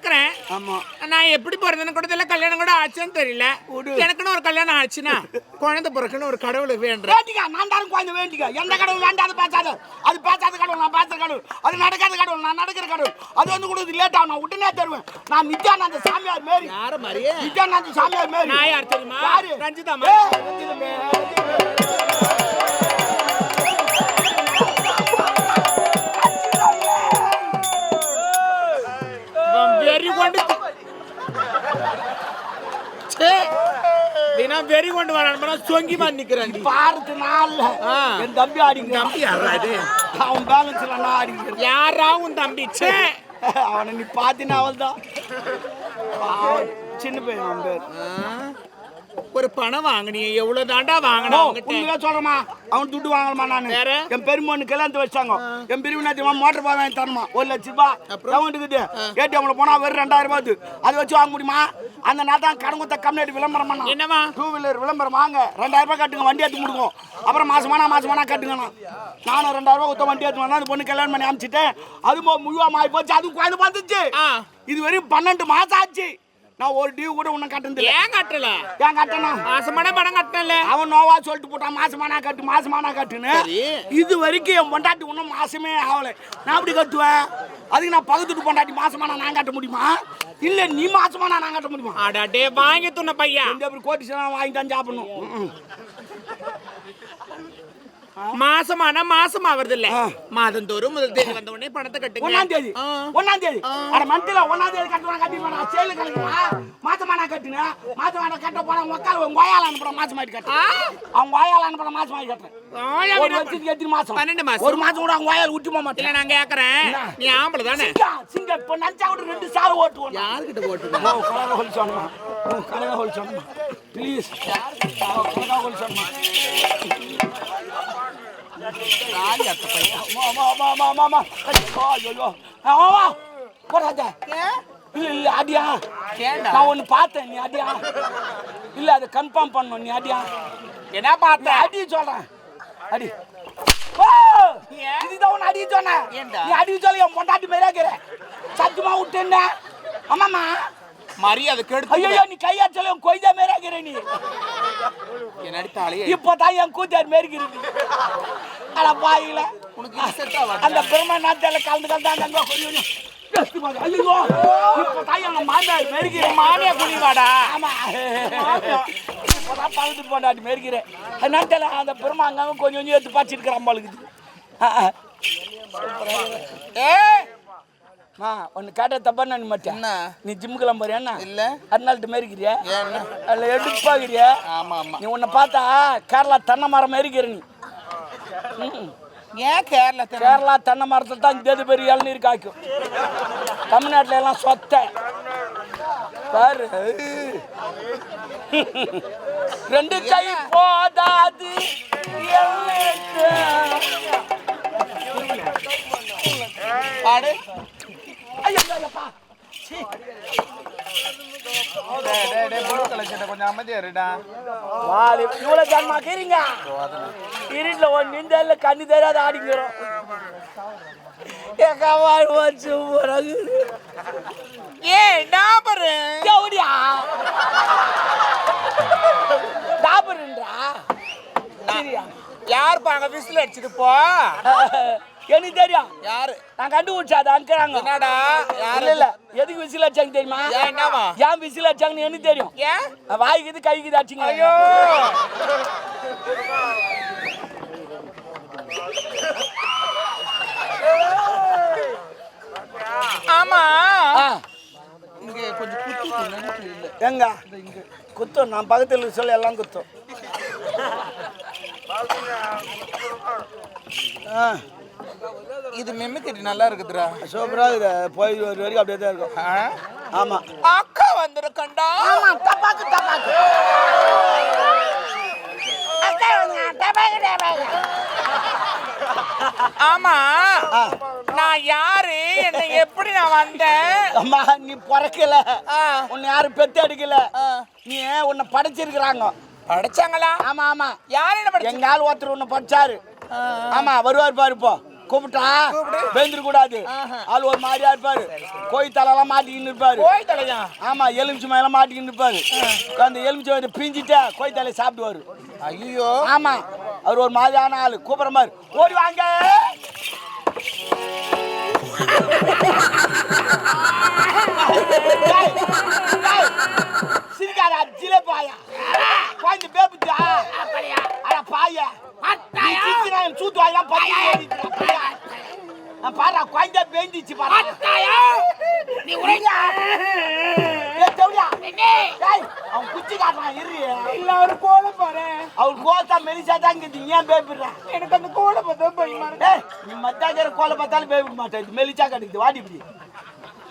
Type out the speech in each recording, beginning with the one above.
இருக்கிறேன். ஆமா. நான் எப்படி பிறந்தேன்னு கூட தெரியல கல்யாணம் கூட ஆச்சுன்னு தெரியல. எனக்குன்னு ஒரு கல்யாணம் ஆச்சுன்னா குழந்தை பிறக்குன்னு ஒரு கடவுளுக்கு வேண்டுறேன். வேண்டிக்கா நான் தாரும் குழந்தை வேண்டிக்கா. எந்த கடவுள் வேண்டாது பேசாத. அது பேசாத கடவுள் நான் பேசுற கடவுள். அது நடக்காத கடவுள் நான் நடக்கிற கடவுள். அது வந்து கூட லேட் ஆகும். நான் உடனே தருவேன். நான் நித்யானந்த சாமியார் மாரி. யார மாதிரியே? நித்யானந்த சாமியார் மாரி. நான் யார் தெரியுமா? யாரு? ரஞ்சிதாமா. வெறி கொண்டு வரான். சொங்கி மாதிரி நிக்கிறேன் பாரத்து நாள்ல. ஆ. என் தம்பி ஆடிங்க தம்பி யாரா இது? அவன் பேலன்ஸ்ல நான் ஆடிக்கிறேன் யாரா உன் தம்பி? ச்சே. அவனை நீ பாத்தினா அவள் தான் சின்ன பையன் அவன் பேர். ஒரு பணம் வாங்கினீங்க எவ்வளவு தாண்டா அவங்கிட்ட உண்மையா சொல்றமா அவன் துட்டு வாங்கலாமா நானு? என் பெருமொன்னு கல்யாணத்து வச்சாங்க என் பிரிவு நாத்தியமா மோட்டர் பால் வாங்கி தரணுமா? ஒரு லட்ச ரூபாய் இருக்குது? ஏடிஎம்ல போனா வெறும் ரெண்டாயிரம் ரூபாய் அதை வச்சு வாங்க முடியுமா? அந்த நாத்தான் கடன் கொடுத்த கம்யூனிட்டி விளம்பரம் பண்ணா என்னவா டூ வீலர் விளம்பரம் வாங்க. ரெண்டாயிரம் ரூபாய் கட்டுங்க வண்டி எடுத்து கொடுக்கும் அப்புறம் மாசமானா மாசமானா கட்டுங்கண்ணா. நானும் ரெண்டாயிரம் ரூபாய் வண்டி எடுத்து வந்தா அந்த பொண்ணு கல்யாணம் பண்ணி அமிச்சிட்டேன் அது முழுவா மாறி போச்சு. அதுவும் குழந்தை ஆ. இது வரையும் பன்னெண்டு மாசம் ஆச்சு. நான் ஒரு டியூ கூட உன்னை கட்டுனது இல்ல. ஏன் கட்டல? ஏன் கட்டணும்? மாசமான பணம் கட்டல. அவன் நோவா சொல்லிட்டு போட்டான் மாசமானா கட்டு மாசமானா கட்டுன்னு. இது வரைக்கும் என் பொண்டாட்டி இன்னும் மாசமே ஆகல. நான் அப்படி கட்டுவேன்? அதுக்கு நான் பகுத்துட்டு பொண்டாட்டி மாசமானா நான் கட்ட முடியுமா? இல்ல நீ மாசமானா நான் கட்ட முடியுமா? அடடே வாங்கி துண்ண பையா. இந்த அப்படி கோட்டிஷன் வாங்கி தான் சாப்பிடணும். மாசமான மாசம் ஆவறது இல்ல. மாதந்தோறும் முதல் தேதி வந்த உடனே பணத்தை கட்டுங்க. ஒண்ணாம் தேதி. ஒண்ணாம் தேதி. அட மந்த்ல ஒண்ணாம் தேதி கட்டுவான் கட்டிடுவான்? சேலு கலக்குவா மாசமானா கட்டுனா? மாசமானா கட்ட போனா உக்கால உங்க வாயால அனுப்புற மாசம் மாதிரி கட்டு. அவங்க வாயால அனுப்புற மாசம் மாதிரி கட்டுறேன் ஒரு வருஷத்துக்கு எத்தனை மாசம்? பன்னெண்டு மாசம். ஒரு மாசம் கூட அவங்க வாயால் விட்டு போக மாட்டேன். நான் கேக்குறேன்? நீ ஆம்பளை தானே? சிங்கா இப்ப நஞ்சா விட்டு ரெண்டு சாவு ஓட்டுவோம். யாருக்கிட்ட போட்டு ஓ கனகா ஹோல் சொன்னமா கனகா ஹோல் சொன்னமா ப்ளீஸ் கனகா ஹோல் சொன்னமா அம்மா அம்மா அம்மா அம்மா அம்மா ஐயோ ஐயோ. ஆமா போடாத இல்ல இல்ல அடியா? நான் ஒன்னு பார்த்தேன் நீ அடியா. இல்ல அதை கன்ஃபார்ம் பண்ணணும் நீ அடியா. என்ன பார்த்த? அடி சொல்றேன். அடி? இதுதான் உன்னை அடி சொன்னேன்? நீ அடி சொல்லி என் பொண்டாட்டி மேலே சத்தியமா விட்டுஎன்ன ஆமாம்மா. மரியாதை கெடுத்து ஐயோ நீ கையா சொல்லி என் கொய்தா மேலே இருக்கிற நீ. என்னடி தாலியே இப்போதான் என் கூத்தார் மேற்கிறது. அட பாயில. அந்த பெருமை நாட்டில் கலந்து கலந்து அங்க கொஞ்சம் ஐயோ இப்போதான் என் மாமியார் மேற்கிறேன் மாமியா குடிவாடா. ஆமா. இப்போதான் பழுத்து போண்டாட்டி மேற்கிறேன் நாட்டில் அந்த பெருமை அங்கங்க கொஞ்சம் கொஞ்சம் எடுத்து பாய்ச்சிருக்கிறான் பாலுக்குது ஏ! மா ஒன்று கேட்ட தப்பா நான் மாட்டேன் என்ன? நீ ஜிம்முக்கெல்லாம் போறியா என்ன? இல்ல. அதனால மேரிக்கிறியா அதில் எடுப்பாகிறியா ஆமா ஆமா. நீ உன்னை பார்த்தா கேரளா தென்னை மரம் மேரிக்கிற நீ. ஏன் கேரளா கேரளா தென்னை மரத்தில் தான் இந்த பெரிய இளநீர் காய்க்கும். தமிழ்நாட்டில் எல்லாம் சொத்தை. பாரு. ரெண்டு கை போதாது. பாடு ஐயோ. கொஞ்சம் அமைதியா இருடா வாலி இவ்வளோ ஜன்மாக்கிறீங்க இருட்டில் ஒரு நிந்தல்ல கண்ணு தெரியாத ஆடிக்கிறோம் எங்க வாழ் வச்சு பிறகு ஏ டாபரு ஜவுடியா டாபருன்றா? சரியா யார் பாங்க விசில் அடிச்சிட்டு போ? எனக்கு தெரியும். யாரு? நான் கண்டுபிடிச்சா அதை அனுக்கிறாங்க என்னடா? யாரு? இல்ல எதுக்கு விசில் அடிச்சாங்க தெரியுமா? ஏன் என்னவா? ஏன் விசில் அடிச்சாங்கன்னு எனக்கு தெரியும். ஏன்? வாய்க்குது கைக்குது அடிச்சிங்க. ஐயோ! ஆமா. இங்க கொஞ்சம் குத்தி எங்க? குத்தம் நான் பக்கத்தில் சொல்ல எல்லாம் குத்தம். ஆ. இது மெம்மிக்கட்டி நல்லா இருக்குதுடா. சூப்பராக இருக்குது போய் ஒரு வரைக்கும் அப்படியே தான் இருக்கும். ஆ? ஆமாம் அக்கா வந்திருக்கண்டா. டப்பாக்கு டப்பாக்கு. ஆமா. ஆ. நான் யாரு? என்ன எப்படி நான் வந்தேன்? அம்மா நீ பிறக்கல. ஆ. உன்னை யாரும் பெத்து அடிக்கல. ஆ. நீ உன்னை படிச்சிருக்கிறாங்க? படிச்சாங்களா? ஆமா ஆமா. யார் என்ன எங்க ஆள் ஒருத்தர் உன்னை படிச்சாரு. ஆமா வருவார் பாரு இப்போ கூப்பிட்டா பேந்துரு கூடாது ஆள் ஒரு மாதிரியா இருப்பாரு. கோயில் தலையெல்லாம் மாட்டிக்கின்னு இருப்பாரு. போய் தலையா? ஆமா எலுமிச்சு மேல மாட்டிக்கின்னு இருப்பாரு. அந்த எலுமிச்சு வந்து பிஞ்சிட்டு கோயில் தலையை சாப்பிடுவாரு. ஐயோ. ஆமா அவர் ஒரு மாதிரியான ஆளு. கூப்பிடுற மாதிரி ஓடி வாங்க. டேய், சிரிக்காத அஜில பாயா. குழந்தை பேபிச்சா அட பாயா. நீ சிரிச்சினா என் சூத்து ஓடிச்சுடா, பாயா. நான் பாரு குழந்தை பேஞ்சிச்சு பாரு. நீ உரையா ஏய், தேவடியா. டேய், அவன் குச்சி காட்டுறான் இரு. இல்ல ஒரு கோல பாரு. அவர் கோத்தா மெலிசா தான் நீ ஏன் பேப்பிடுற எனக்கு அந்த கோல பார்த்தா பயமா இருக்கு ஏய், நீ மத்தாக்கிற கோலை பார்த்தாலும் பேவிட மாட்டேன். இது மெலிச்சா கிடைக்குது வாடி இப்படி.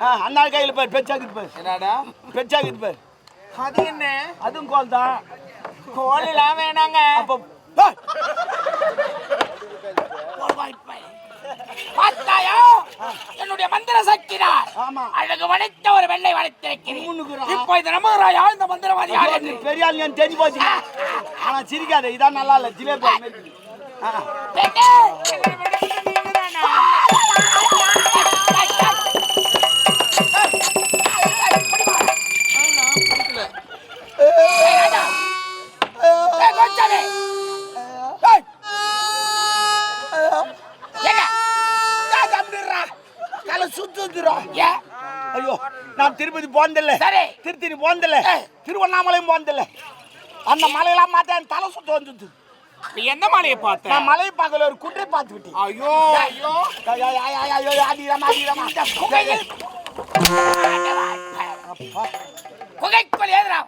ஆ அண்ணா கையில் பாரு பெச்சாக்குது பாரு என்னடா? பெச்சாக்குது பாரு அது என்ன? அதுவும் கோல் தான். வேணாங்க. அப்போ ஏய், பார்த்தாயா என்னுடைய மந்திர சக்திதான் ஆமா. அழகு வளைத்த ஒரு வெள்ளை வளைத்திருக்கிறேன். இப்போ இது நம்புகிறாயா இந்த மந்திரவாதி? யார் பெரிய ஆள் ஏன் தெரிஞ்சு போச்சு? ஆனா சிரிக்காத. இதான் நல்லா இல்ல. ஜிலேபி மாதிரி. தலை சுத்துதுடா. ஏன்? ஐயோ நான் திருப்பதி போனதில்ல. சரி. திருத்தணி போனதில்ல. திருவண்ணாமலையும் போனதில்ல. அந்த மலையெல்லாம் மாட்டேன் தலை சுத்த வந்தது நீ எந்த மலையை பார்த்த? நான் மலையை பார்க்கல ஒரு குன்றை பார்த்து விட்டேன் ஐயோ. ஐயோ ஐயோ, அடிக்கிறமா, அடிக்கிறமா. குகையில் குகைக்குள் ஏதுரா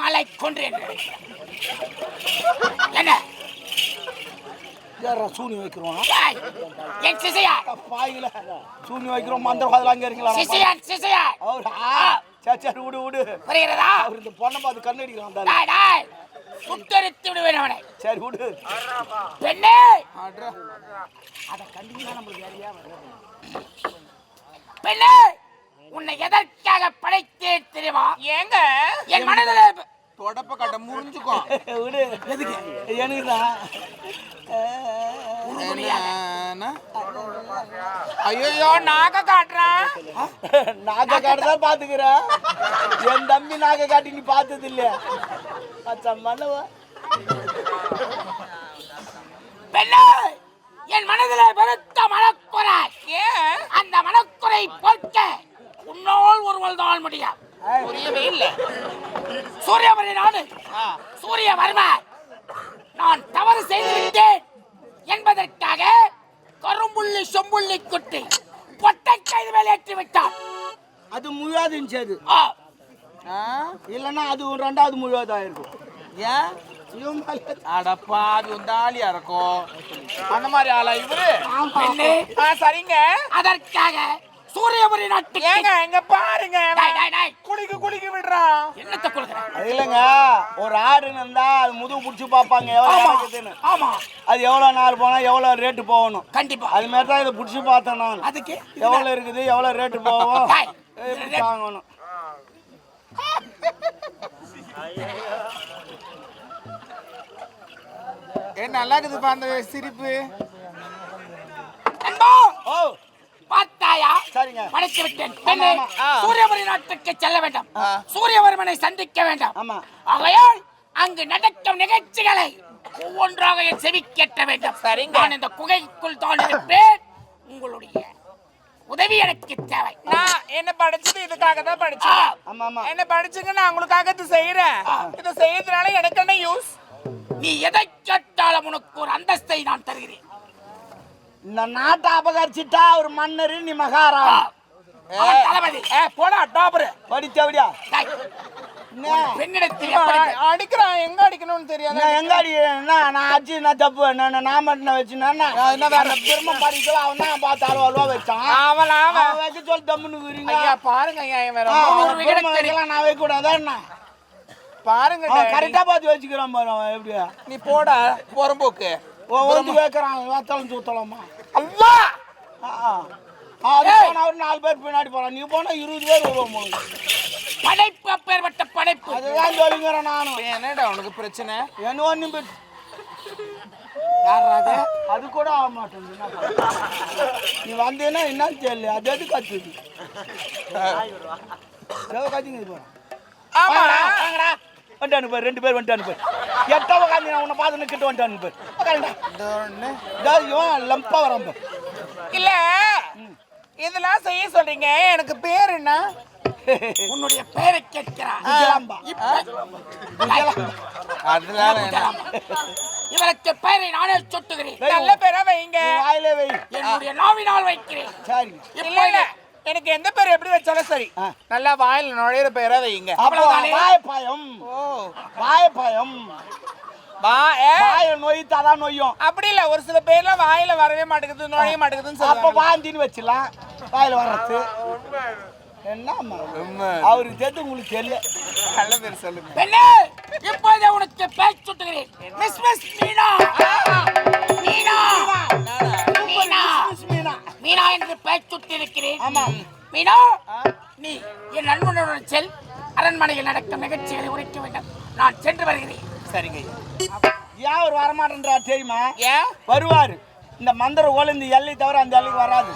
மலை கொன்று என்று. நினைக்கிறேன். என்ன? ஏறா, சூனி வைக்கிறோம்? என் சிசையார் பாயில சூனி வைக்கிறோம் மந்திரவாதில் அங்க இருக்கீங்களா சிசையார் சிசையார் அவர் சரி சரி விடு விடு. புரிகிறதா? அவர் இந்த பொண்ணை பார்த்து கண்ணடிக்கலாம் தானே. டாய், டாய். சுட்டரித்து விடுவேன் அவனை. சரி விடு. பெண்ணே! பெண்ணே! உன்னை எதற்காக படைத்தேன் தெரியுமா? ஏங்க? என் மனதில் தொடப்ப கட்ட முறிஞ்சுக்கும் விடு எதுக்கு எனக்கு தான் ஐயோ நாக்க காட்டுறேன் நாக காட்டு தான் பாத்துக்கிறேன் என் தம்பி நாக காட்டி நீ பார்த்தது இல்லையா அச்சா மன்னவா பெண்ணே என் மனதில் பெருத்த மனக்குறை ஏன் அந்த மனக்குறை போக்க உன்னோல் ஒருவள் தான் முடியும் புரியவே இல்ல. சூரியவரி நாடு சூரியவர்ம. நான் தவறு செய்து விட்டேன் என்பதற்காக கரும்புள்ளி செம்புள்ளி குட்டி பொட்டை கைது வெளியேற்றி விட்டான் அது முழுவாது இருந்துச்சு அது. இல்லைன்னா அது ரெண்டாவது முழுவாது ஆயிருக்கும் ஏன் ஆளியா இருக்கும் அந்த மாதிரி ஆளா இவரு? சரிங்க. அதற்காக சூரியவரி நாட்டுக்கு. ஏங்க இங்க பாருங்க. குளிக்க குளிக்க விடுறான் என்னத்தை கொடுக்குறேன் அது இல்லைங்க ஒரு ஆடுன்னு இருந்தா அது முதுகு பிடிச்சி பார்ப்பாங்க எவ்வளோ ஆமா அது எவ்வளோ நாள் போனால் எவ்வளோ ரேட்டு போகணும். கண்டிப்பா. அது மாதிரி தான் இதை பிடிச்சி பார்த்தேன் நான். அதுக்கு எவ்வளோ இருக்குது எவ்வளோ ரேட்டு போகும். வாங்கணும். ஏ நல்லா இருக்குதுப்பா அந்த சிரிப்பு. ஓ பார்த்தாயா? சரிங்க. படைத்து விட்டேன் பெண்ணே. சூரியவரி நாட்டுக்கு செல்ல வேண்டாம். சூரியவர்மனை சந்திக்க வேண்டாம். ஆகையால் அங்கு நடக்கும் நிகழ்ச்சிகளை ஒவ்வொன்றாக என் செவி கேட்ட வேண்டும். சரிங்க. நான் இந்த குகைக்குள் தான் இருப்பேன் உங்களுடைய உதவி எனக்கு தேவை. நான் என்ன படிச்சது? இதுக்காக தான் படிச்சேன். ஆமா ஆமா என்ன படிச்சுங்க? நான் உங்களுக்காக இது செய்யறேன் இது செய்யறதுனால எனக்கு என்ன யூஸ் நீ எதை கேட்டாலும் உனக்கு ஒரு அந்தஸ்தை நான் தருகிறேன். இந்த நாட்டை அபகரிச்சிட்டா ஒரு மன்னர் நீ அவன் தளபதி. ஏ போடா டாபர். படித்தபடியா டேய், என்ன? ஒரு பெண்ணிடத்தில் எப்படி அடிக்கிறான் எங்க அடிக்கணும்னு தெரியாது? எங்க அடி என்ன நான் அடிச்சு நான் தப்பு நான் நான் மட்டும் வச்சுனா என்ன? வேற? பெருமை படிக்கல அவன் தான் பார்த்து அழுவ அழுவா வச்சான். அவன் அவன். வைக்க சொல்லி தம்முன்னு இருக்கிறீங்க ஐயா பாருங்க ஐயா இவன் ஒரு நான் வைக்க கூடாதா என்ன? பாருங்க. கரெக்டா பார்த்து வச்சுக்கிறான் பாரு எப்படியா நீ போடா புறம்போக்கு. ஒன்று வைக்கிறான் வேத்தாலும் சுத்தலாமா? அல்லா ஆ, ஆ. ஆ, அது போனா ஒரு நாலு பேர் பின்னாடி போறான் நீ போனா இருபது பேர் வருவோம். படைப்பு அப்பேற்பட்ட படைப்பு. அதுதான் சொல்லிங்கிறேன் நானும் என்னடா உனக்கு பிரச்சனை? என்ன ஒன்றும் யாராவது அது? கூட ஆக பண்றது? நீ வந்தேன்னா என்னன்னு தெரியல அது எது கத்துது? கத்திங்க இப்போ ஆமாடா. வந்துட்டானு பாரு ரெண்டு பேர் வந்துட்டானு பாரு எட்ட உட்காந்து நான் உன்னை பார்த்து கிட்ட வந்துட்டானு பாரு உட்காருடா. இதோ இவன் லம்பா வரான் பாரு. இல்ல இதெல்லாம் செய்ய சொல்றீங்க. எனக்கு பேர் என்ன? உன்னுடைய விஜயலாம்பா. அதனால இவருக்கு பெயரை நானே சுட்டுகிறேன். நல்ல பேரா வைங்க. நீ வாயிலே வை. என்னுடைய நாவினால் வைக்கிறேன். சரி இல்ல இல்ல. எனக்கு எந்த பேர் எப்படி வச்சாலும் சரி. ஆ. நல்லா வாயில நுழையிற பேரா வைங்க? வாயப்பாயம். ஓ. வாயப்பாயம். வா ஏ. வாய நொய்த்தாதான் நொய்யும். அப்படி இல்ல ஒரு சில பேர்லாம் வாயில வரவே மாட்டேங்குது நுழைய மாட்டேங்குதுன்னு அப்ப வாந்தின்னு வச்சிடலாம் வாயில வர்றது. என்னம்மா அவருக்கு தெரிஞ்சு உங்களுக்கு தெரியல. நல்ல பேர் சொல்லுங்க. பெண்ணே இப்போதே உனக்கு பெயர் சுட்டுகிறேன். Miss miss Meena. Meena. Meena. என்று பெயர் சுட்டிருக்கிறேன் ஆமா. மீனா நீ என் நண்பனுடன் செல். அரண்மனையில் நடக்கும் நிகழ்ச்சிகளை உரைக்க வேண்டும். நான் சென்று வருகிறேன். சரிங்க ஏன் அவர் வரமாட்டேன்றா தெரியுமா? ஏன்? வருவாரு. இந்த மந்திர ஓல இந்த எல்லை தவிர அந்த எல்லைக்கு வராது.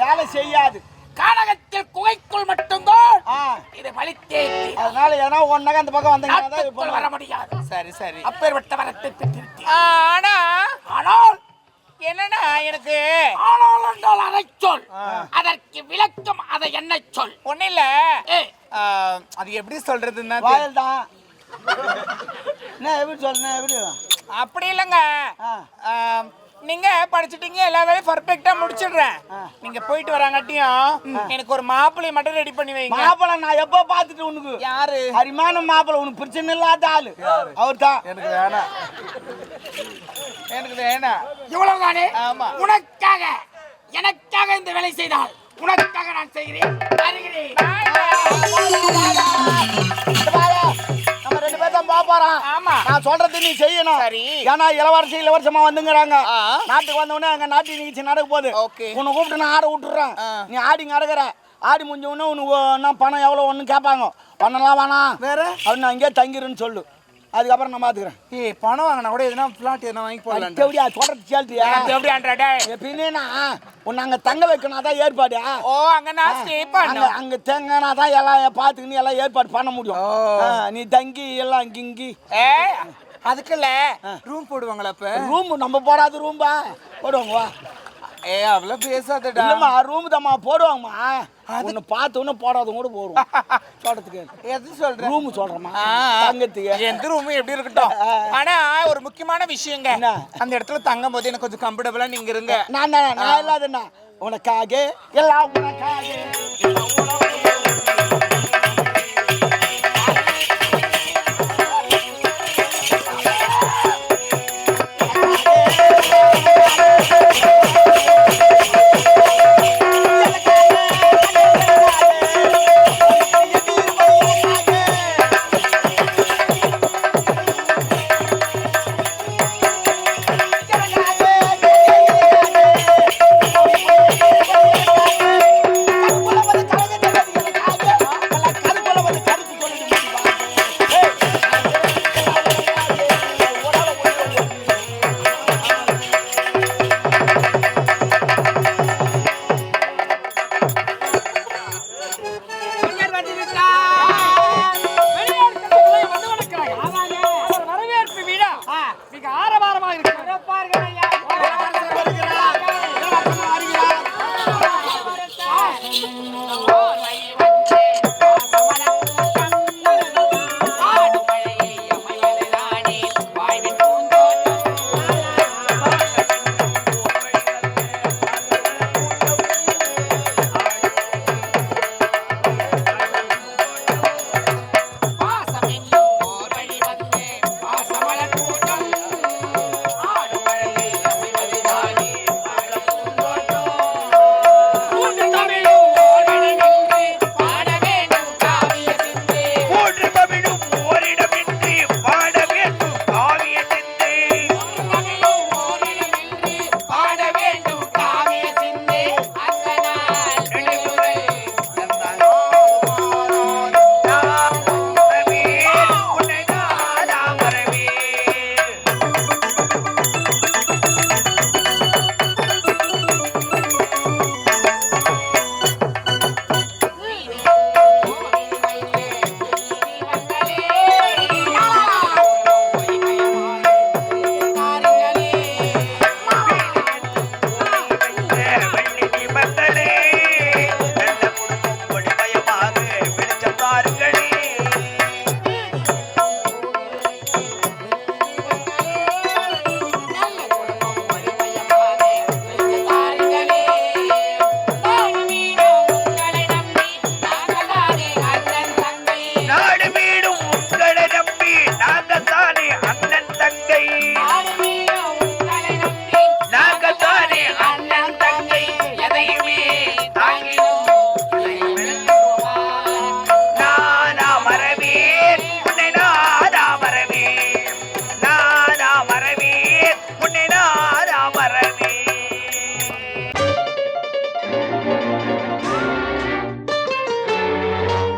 வேலை செய்யாது. கானகத்தில் குகைக்குள் மட்டும்தான் ஆ. இது வலித்தே அதனால ஏன்னா ஒன்னாக அந்த பக்கம் வந்தீங்கன்னா வர. முடியாது. சரி சரி. அப்பேற்பட்ட வரத்தை பெற்றிருக்கிறேன். ஆனா ஆனால் என்னன்னா எனக்கு? என்றால் அதை சொல். அதற்கு விளக்கம் அதை என்ன சொல். ஒண்ணு இல்ல. அது எப்படி சொல்றதுன்னா வாயில் தான் என்ன எப்படி சொல்றேன் எப்படி? அப்படி இல்லைங்க. நீங்க படிச்சிட்டீங்க எல்லா வேலையும் பர்ஃபெக்ட்டா முடிச்சிடுறேன். நீங்க போயிட்டு வராங்காட்டியும் எனக்கு ஒரு மாப்பிள்ளை மட்டும் ரெடி பண்ணி வைங்க. மாப்பிள்ளை நான் எப்போ பார்த்துட்டு உனக்கு? யாரு? அரிமான மாப்பிள்ளை உனக்கு பிரச்சனை இல்லாத ஆளு. அவர் தான் எனக்கு வேணாம் எனக்கு வேணாம் இவ்வளவுதானே? ஆமா. உனக்காக எனக்காக இந்த வேலை செய்தால் உனக்காக நான் செய்கிறேன். ஆமா. நான் சொல்றது நீ செய்யணும். சரி. ஏன்னா இளவரசி இளவரசமா வந்துங்கிறாங்க. நாட்டுக்கு வந்த உடனே அங்க நாட்டு நிகழ்ச்சி நடக்க போகுது. உன்னை கூப்பிட்டு நான் ஆட விட்டுறேன். நீ ஆடி நடக்கிற. ஆடி முடிஞ்ச உடனே உனக்கு பணம் எவ்வளோ ஒன்று கேட்பாங்க. பணம்லாம் வேணாம். வேற? அப்படின்னு நான் இங்கேயே தங்கிருன்னு சொல்லு. அதுக்கப்புறம் நான் பார்த்துக்கிறேன் ஏய் பணம் வாங்கினா கூட எதுனா பிளாட் எதுனா வாங்கி போடலாம் எப்படியா சொல்றது கேள்வியா எப்படி ஆண்ட்ராடே எப்படின்னா உன்னை அங்கே தங்க வைக்கணும் அதான் ஏற்பாடு. ஓ அங்க நான் ஸ்டே அங்க பண்ணோம் அங்க தேங்கினா தான் எல்லாம் பார்த்துக்கின்னு எல்லாம் ஏற்பாடு பண்ண முடியும். நீ தங்கி எல்லாம் கிங்கி. ஏ அதுக்குல்ல ரூம் போடுவாங்களா அப்ப? ரூம் நம்ம போடாத ரூம்பா போடுவாங்க வா. ஏ அவ்வளவு பேசாதடா. ரூம் தாம்மா போடுவாங்கம்மா. ஒன்று பார்த்து ஒன்று போடாத கூட போடுவோம் சொல்றதுக்கு எது சொல்ற? ரூம் சொல்றேம்மா. ஆ, தங்கத்துக்கு. எந்த ரூம் எப்படி இருக்கட்டும். ஆனா ஒரு முக்கியமான விஷயங்க? அந்த இடத்துல தங்கும் போது எனக்கு கொஞ்சம் கம்ஃபர்டபுளா நீங்க இருங்க. நான் நான் நான் இல்லாதண்ணா. உனக்காக எல்லாம் உனக்காக.